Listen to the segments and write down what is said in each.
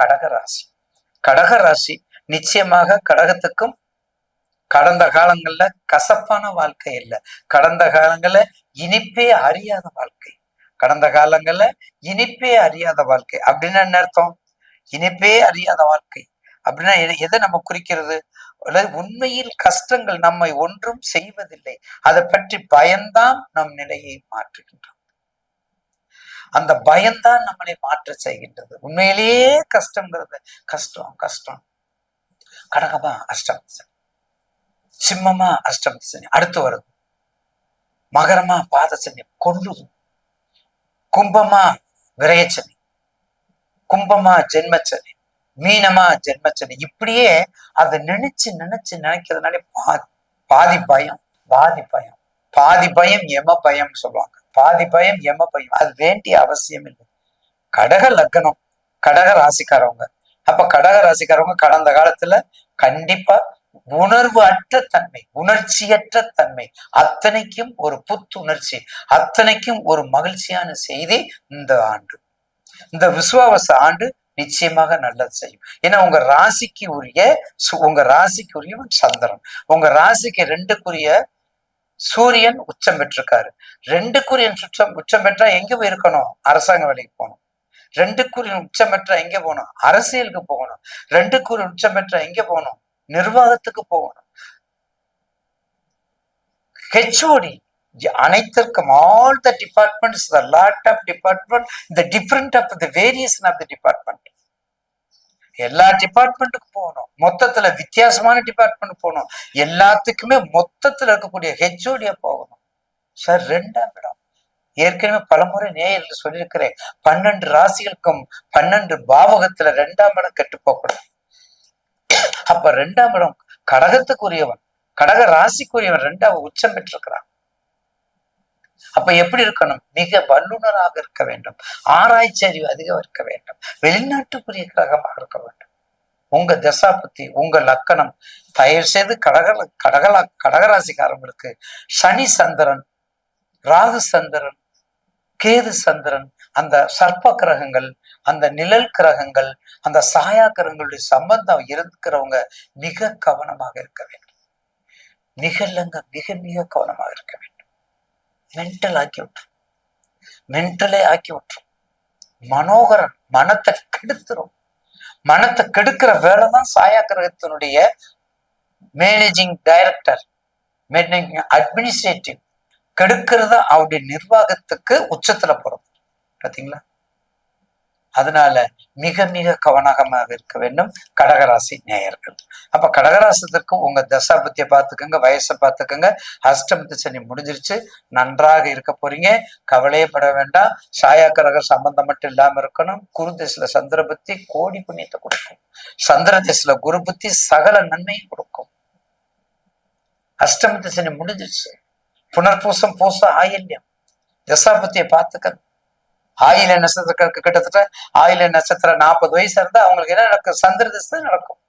கடகராசி கடகராசி நிச்சயமாக கடகத்துக்கும் கடந்த காலங்கள்ல கசப்பான வாழ்க்கை இல்லை. கடந்த காலங்கள்ல இனிப்பே அறியாத வாழ்க்கை. கடந்த காலங்கள்ல இனிப்பே அறியாத வாழ்க்கை. அப்படின்னா என்ன அர்த்தம்? இனிப்பே அறியாத வாழ்க்கை. அப்படின்னா எதை நம்ம குறிக்கிறது? உண்மையில் கஷ்டங்கள் நம்மை ஒன்றும் செய்வதில்லை. அதை பற்றி பயன்தான் நம் நிலையை மாற்றுகின்றோம் அந்த பயம்தான் நம்மளை மாற்ற செய்கின்றது. உண்மையிலேயே கஷ்டங்கிறது கஷ்டம் கஷ்டம். கடகமா அஷ்டம் சிம்மமா அஷ்டம் சனி அடுத்து வருது. மகரமா பாதசனி. கொண்டு கும்பமா விரயச்சனி. கும்பமா ஜென்மச்சனி. மீனமா ஜென்மச்சனி. இப்படியே அதை நினைச்சு நினைச்சு நினைக்கிறதுனாலே பாதி பாதி பயம் பாதி பயம். பாதி பயம் எம பயம் சொல்லுவாங்க. பாதி பயம் எம பயம். அது வேண்டிய அவசியம் இல்லை. கடக லக்னம் கடக ராசிக்காரவங்க. அப்ப கடக ராசிக்காரவங்க கடந்த காலத்துல கண்டிப்பா உணர்வு அற்ற தன்மை உணர்ச்சியற்ற தன்மை. அத்தனைக்கும் ஒரு புத்துணர்ச்சி அத்தனைக்கும் ஒரு மகிழ்ச்சியான செய்தி இந்த ஆண்டு. இந்த விசுவாவச ஆண்டு நிச்சயமாக நல்லது செய்யும். ஏன்னா உங்க ராசிக்கு உரிய உங்க ராசிக்கு உரியவன் சந்திரன். உங்க ராசிக்கு ரெண்டுக்குரிய சூரியன் உச்சம் பெற்றிருக்காரு. ரெண்டுக்குரியன் சுற்றம் உச்சம் பெற்றா எங்க போயிருக்கணும்? அரசாங்க வேலைக்கு போகணும். ரெண்டுக்குரியன் உச்சம் பெற்றா எங்க போகணும்? அரசியலுக்கு போகணும். ரெண்டுக்குரிய உச்சம் பெற்றா எங்க போகணும்? நிர்வாகத்துக்கு போகணும். ஹெச்ஓடி அனைத்திற்கும் all the departments the lot of department the different of the variation of the department எல்லா டிபார்ட்மெண்ட்டுக்கு போகணும். மொத்தத்துல வித்தியாசமான டிபார்ட்மெண்ட் போகணும். எல்லாத்துக்குமே மொத்தத்துல இருக்கக்கூடிய ஹெச்ஓடியா போகணும். சார் ரெண்டாம் இடம் ஏற்கனவே பலமுறை நேயர்கள் சொல்லியிருக்கிறேன். பன்னெண்டு ராசிகளுக்கும் பன்னெண்டு பாவகத்துல ரெண்டாம் இடம் கெட்டு போகக்கூடாது அப்ப ரெண்டாம் இடம் கடகத்துக்குரியவன் கடக ராசிக்குரியவன் ரெண்டாவது உச்சம் பெற்றிருக்கிறான். அப்ப எப்படி இருக்கணும்? மிக வல்லுநராக இருக்க வேண்டும். ஆராய்ச்சி அறிவு அதிகம் இருக்க வேண்டும். வெளிநாட்டுக்குரிய கிரகமாக இருக்க வேண்டும். உங்க தசாபத்தி உங்க லக்கணம் தயவு செய்து கடக கடகலா கடகராசிக்காரங்களுக்கு சனி சந்திரன் ராகு சந்திரன் கேது சந்திரன் அந்த சர்ப்ப கிரகங்கள் அந்த நிழல் கிரகங்கள் அந்த சாயா கிரகங்களுடைய சம்பந்தம் இருக்கிறவங்க மிக கவனமாக இருக்க வேண்டும். மிக இல்லைங்க மிக மிக கவனமாக இருக்க வேண்டும். மென்டல் ஆக்கி விட்டுரும் மென்டலே ஆக்கி விட்டுரும் மனோகரன் மனத்தை கெடுத்துரும். மனத்தை கெடுக்கிற வேலை தான் சாயா கிரகத்தினுடைய மேனேஜிங் டைரக்டர் அட்மினிஸ்ட்ரேட்டிவ் கெடுக்கிறது அவருடைய நிர்வாகத்துக்கு உச்சத்துல போறது பாத்தீங்களா? அதனால மிக மிக கவனகமாக இருக்க வேண்டும் கடகராசி நேயர்கள். அப்ப கடகராசத்திற்கு உங்க தசாபத்திய பார்த்துக்கோங்க வயசை பார்த்துக்கோங்க. அஷ்டமத்து சனி முடிஞ்சிருச்சு. நன்றாக இருக்க போறீங்க. கவலையப்பட வேண்டாம். சாயா கிரக சம்பந்தம் மட்டும் இல்லாம இருக்கணும். குரு திசையில சந்திர புத்தி கோடி புண்ணியத்தை கொடுக்கும். சந்திர திசையில குரு புத்தி சகல நன்மையும் கொடுக்கும். அஷ்டமத்து சனி முடிஞ்சிருச்சு. புனர்பூசம் பூச ஆயில்யம். தசாபத்தியை பார்த்துக்கணும். ஆயில நட்சத்திரக்காரருக்கு கிட்டத்தட்ட ஆயில நட்சத்திரம் நாற்பது வயசு இருந்தா அவங்களுக்கு என்ன நடக்கும்? சந்திர திசை நடக்கும்.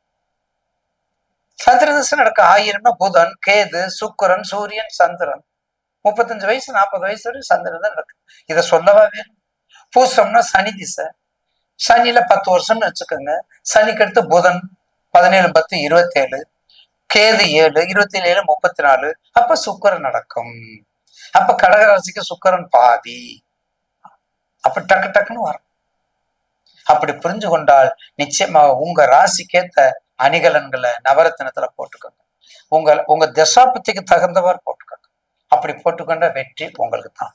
சந்திர திசை நடக்கும் ஆயிரம்னா புதன் கேது சுக்கரன் சூரியன் சந்திரன். முப்பத்தஞ்சு வயசு நாற்பது வயசு வரை சந்திரன் தான் நடக்கும். இதை சொல்லவா வேணும்? பூசம்னா சனி திசை. சனியில பத்து வருஷம்னு வச்சுக்கோங்க. சனிக்கு அடுத்து புதன் பதினேழு பத்து இருபத்தேழு. கேது ஏழு இருபத்தி ஏழு முப்பத்தி நாலு. அப்ப சுக்கரன் நடக்கும். அப்ப கடகராசிக்கு சுக்கரன் பாதி. அப்ப டக்கு டக்குன்னு வரும். அப்படி புரிஞ்சு கொண்டால் நிச்சயமா உங்க ராசிக்கேத்த அணிகலன்களை நவரத்தினத்துல போட்டுக்கோங்க. உங்க உங்க தசாபத்திக்கு தகுந்தவாறு போட்டுக்கோங்க. அப்படி போட்டுக்கொண்ட வெற்றி உங்களுக்கு தான்